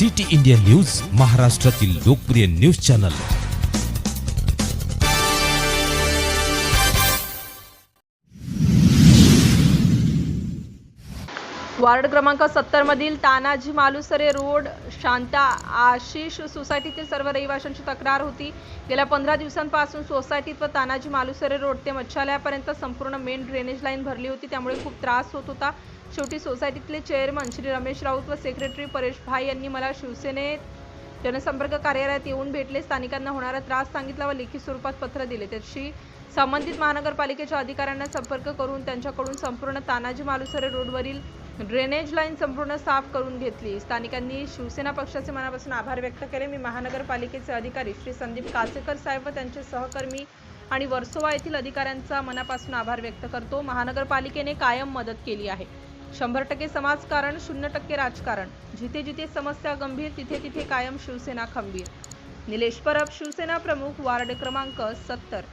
City India news महाराष्ट्रातील लोकप्रिय news channel. Ward क्रमांक सत्तर मधील तानाजी मालुसरे रोड शांता आशिष सोसायटीतील सर्व रहिवाशांची तक्रार होती. गेल्या पंधरा दिवसांपासून सोसायटीत व तानाजी मालुसरे रोड ते मच्छालयापर्यंत संपूर्ण मेन ड्रेनेज लाईन भरली होती त्यामुळे खूप त्रास होत होता. शेवटी सोसायटीतले चेअरमन श्री रमेश राऊत व सेक्रेटरी परेश भाई यांनी मला शिवसेनेत जनसंपर्क कार्यालयात येऊन भेटले. स्थानिकांना होणारा त्रास सांगितला व लिखित स्वरूपात पत्र दिले. त्याशी संबंधित महानगरपालिकेच्या अधिकाऱ्यांना संपर्क करून त्यांच्याकडून संपूर्ण तानाजी मालुसरे रोडवरील ड्रेनेज लाईन संपूर्ण साफ करून घेतली. स्थानिकांनी शिवसेना पक्षाचे मनापासून आभार व्यक्त केले. मी महानगरपालिकेचे अधिकारी श्री संदीप कासेकर साहेब व त्यांचे सहकर्मी आणि वर्सोवा येथील अधिकाऱ्यांचा मनापासून आभार व्यक्त करतो. महानगरपालिकेने कायम मदत केली आहे. शंभर टक्के समाजकारण शून्य टक्के राजकारण. जिथे जिथे समस्या गंभीर तिथे तिथे कायम शिवसेना खंबीर. निलेश परब शिवसेना प्रमुख वार्ड क्रमांक सत्तर.